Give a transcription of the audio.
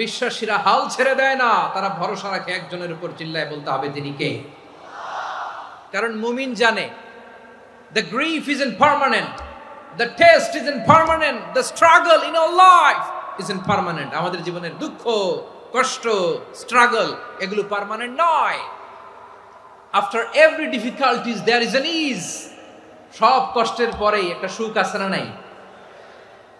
বিশ্বাসীরা হাল ছেড়ে দেয় না। তারা ভরসা রাখে একজনের উপর চিল্লায় বলতে হবে তিনি কে? কারণ মুমিন জানে the grief is impermanent the test is impermanent the struggle in our life is impermanent আমাদের জীবনের দুঃখ, কষ্ট স্ট্রাগল এগুলো পারমানেন্ট নয়। After every difficulties there is an ease সব কষ্টের পরেই একটা সুখ আছে না নাই?